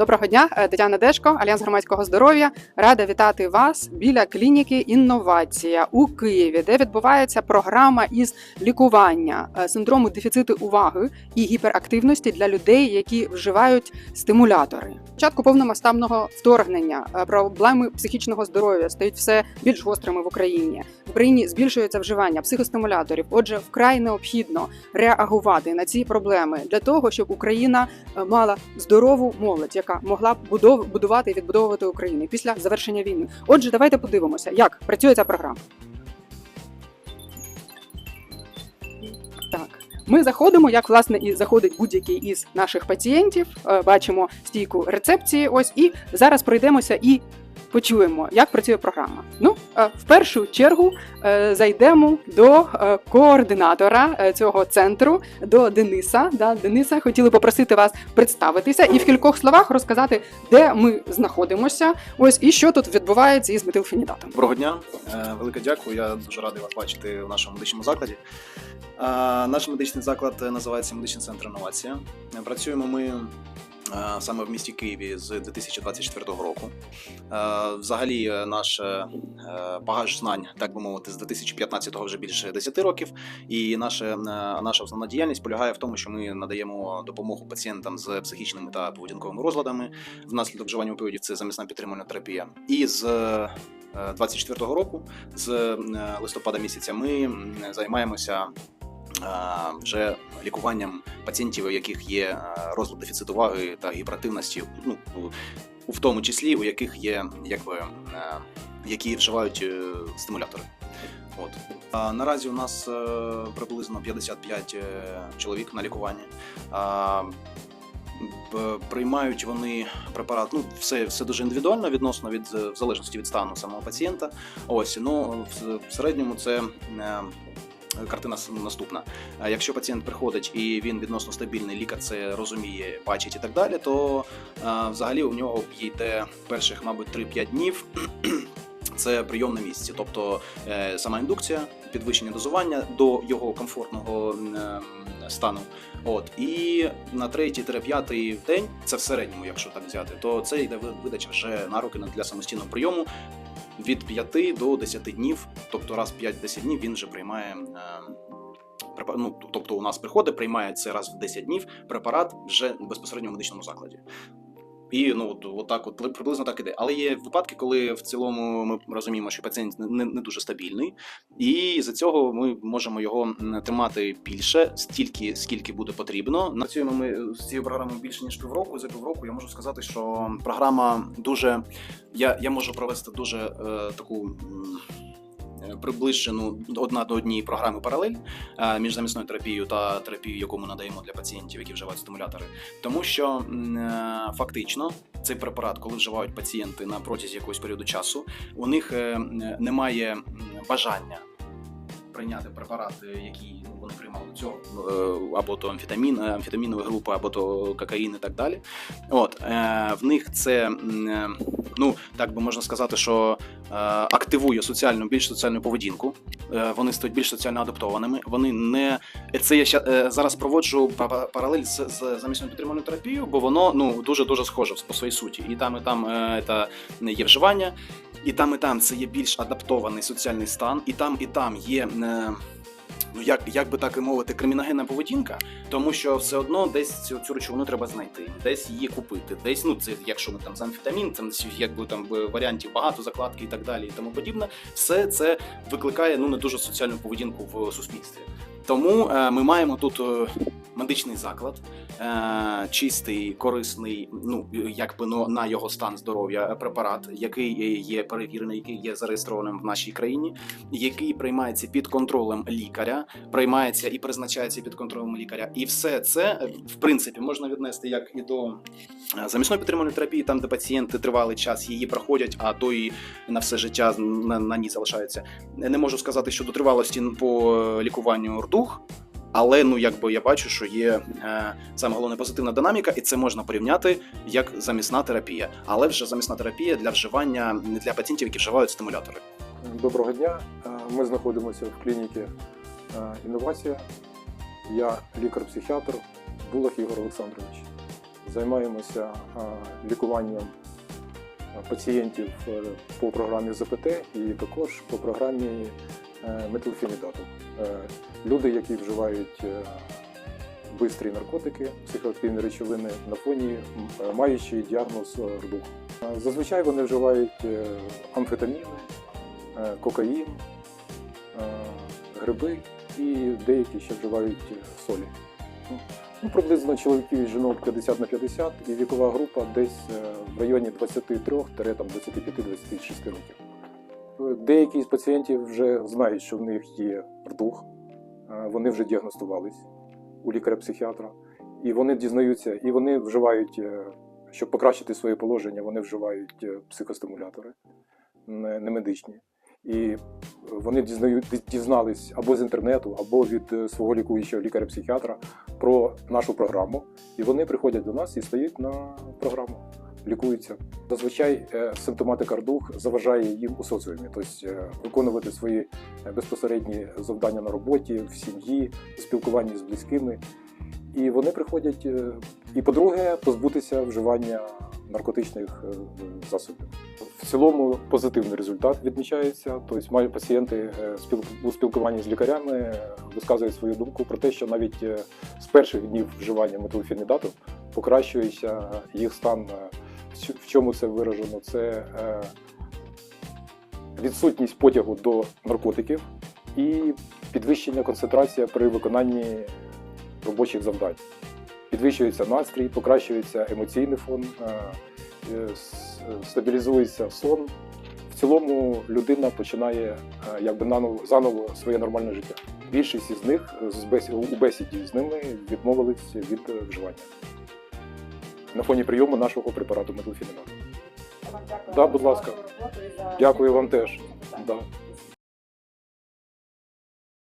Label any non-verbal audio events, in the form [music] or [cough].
Доброго дня, Е, Тетяна Дешко, Альянс громадського здоров'я. Рада вітати вас біля клініки Інновація у Києві, де відбувається програма із лікування е, синдрому дефіциту уваги і гіперактивності для людей, які вживають стимулятори. Початку повномасштабного вторгнення е, проблеми психічного здоров'я стають все більш гострими в Україні. В Україні збільшується вживання психостимуляторів. Отже, вкрай необхідно реагувати на ці проблеми для того, щоб Україна мала здорову молодь, яка могла б будувати і відбудовувати Україну після завершення війни. Отже, давайте подивимося, як працює ця програма. Так. Ми заходимо, як власне і заходить будь-який із наших пацієнтів. Е, Бачимо стійку рецепції. Ось і зараз пройдемося і почуємо, як працює програма. Ну, е, в першу чергу е, зайдемо до е, координатора цього центру, до Дениса. Да, Дениса, хотіли попросити вас представитися і в кількох словах розказати, де ми знаходимося. Ось і що тут відбувається із метилфенідатом. Доброго дня, велике дякую. Я дуже радий вас бачити в нашому медичному закладі. Наш медичний заклад називається Медичний центр інновація. Працюємо ми саме в місті Києві з 2024 року. Е, Взагалі, е, наш е, багаж знань, так би мовити, з 2015 вже більше 10 років. І наша, е, наша основна діяльність полягає в тому, що ми надаємо допомогу пацієнтам з психічними та поведінковими розладами внаслідок вживання опіоїдів. Це замісна підтримувальна терапія. І з е, 24-го року, з е, листопада місяця, ми займаємося е, вже лікуванням пацієнтів, у яких є е, розлад дефіциту уваги та гіперактивності, ну в тому числі у яких є якби е, які вживають е, стимулятори. От а, наразі у нас приблизно 55 е, чоловік на лікуванні. Приймають вони препарат. Ну, все, все дуже індивідуально відносно від в залежності від стану самого пацієнта. Ось ну в середньому це. Картина наступна. Якщо пацієнт приходить і він відносно стабільний, лікар це розуміє, бачить і так далі, то взагалі у нього йде перших, мабуть, 3-5 днів. [clears throat] Це прийом на місці, тобто е, сама індукція, підвищення дозування до його комфортного е, стану. От і на третій-п'ятий день, це в середньому, якщо так взяти, то це йде видача вже на руки для самостійного прийому від 5 до 10 днів, тобто раз в 5-10 днів він вже приймає. е, Ну, тобто у нас приходить, приймає це раз в 10 днів препарат вже безпосередньо в медичному закладі. І ну от, от так, от приблизно так іде. Але є випадки, коли в цілому ми розуміємо, що пацієнт не, не дуже стабільний, і за цього ми можемо його тримати більше, стільки, скільки буде потрібно. Працюємо ми з цією програмою більше ніж півроку. За півроку я можу сказати, що програма дуже. Я, я можу провести дуже е, таку. Приближену одна до однієї програми паралель е, між замісною терапією та терапією, яку ми надаємо для пацієнтів, які вживають стимулятори, тому що е, фактично цей препарат, коли вживають пацієнти на протязі якогось періоду часу, у них е, немає бажання прийняти препарати, які ну, вони приймали до цього, або то амфетамін, амфетамінова група, або то кокаїн і так далі. От е, в них це е, ну так би можна сказати, що активує соціальну більш соціальну поведінку. Е, вони стають більш соціально адаптованими. Вони не це я е, зараз проводжу па- паралель з, з замісною підтримувальною терапією, бо воно ну дуже дуже схоже по своїй суті. І там, і там е, це є вживання, і там, і там це є більш адаптований соціальний стан, і там, і там є. Ну, як, як би так і мовити, криміногенна поведінка, тому що все одно десь цю, цю речовину треба знайти, десь її купити, десь, ну це якщо ми там з амфетамін, там якби там е, варіантів багато, закладки і так далі, і тому подібне, все це викликає ну не дуже соціальну поведінку в суспільстві. Тому е, ми маємо тут е, медичний заклад, е, чистий, корисний, ну якби ну, на його стан здоров'я е, препарат, який є перевірений, який є зареєстрованим в нашій країні, який приймається під контролем лікаря, приймається і призначається під контролем лікаря. І все це в принципі можна віднести як і до е, замісної підтримувальної терапії, там де пацієнти тривалий час її проходять, а то і на все життя на, на ній залишаються. Не можу сказати щодо тривалості по е, лікуванню рдух. Але ну якби я бачу, що є е, саме головне позитивна динаміка, і це можна порівняти як замісна терапія. Але вже замісна терапія для вживання не для пацієнтів, які вживають стимулятори. Доброго дня. Е, Ми знаходимося в клініці е, інновація. Я лікар-психіатр Булах Ігор Олександрович. займаємося лікуванням пацієнтів е, по програмі ЗПТ і також по програмі е, метилфенідату. Е, Люди, які вживають е, бистрі наркотики, психоактивні речовини на фоні е, маючи діагноз е. Е, Зазвичай вони вживають е, амфетаміни, е, кокаїн, е, гриби і деякі ще вживають е, солі. Ну, приблизно чоловіків і жінок 50 на 50 і вікова група десь е, в районі 23-25-26 років. Деякі з пацієнтів вже знають, що в них є рдух, вони вже діагностувались у лікаря-психіатра, і вони дізнаються, і вони вживають, е, щоб покращити своє положення, вони вживають е, психостимулятори не медичні. І вони дізнались або з інтернету, або від е, свого лікуючого лікаря-психіатра про нашу програму. І вони приходять до нас і стають на програму, лікуються. Зазвичай е, симптоматика РДУХ заважає їм у соціумі, тобто е, виконувати свої е, безпосередні завдання на роботі, в сім'ї, спілкуванні з близькими. І вони приходять, і по-друге, позбутися вживання наркотичних засобів. В цілому позитивний результат відмічається. Тобто пацієнти у спілкуванні з лікарями висказують свою думку про те, що навіть з перших днів вживання метилфенідату покращується їх стан. В чому це виражено? Це е, відсутність потягу до наркотиків і підвищення концентрації при виконанні робочих завдань. Підвищується настрій, покращується емоційний фон, е, е, стабілізується сон. В цілому людина починає якби наново заново своє нормальне життя. Більшість із них у бесіді з ними відмовились від вживання на фоні прийому нашого препарату метилфенінату. Да, будь ласка. Дякую вам теж. Да.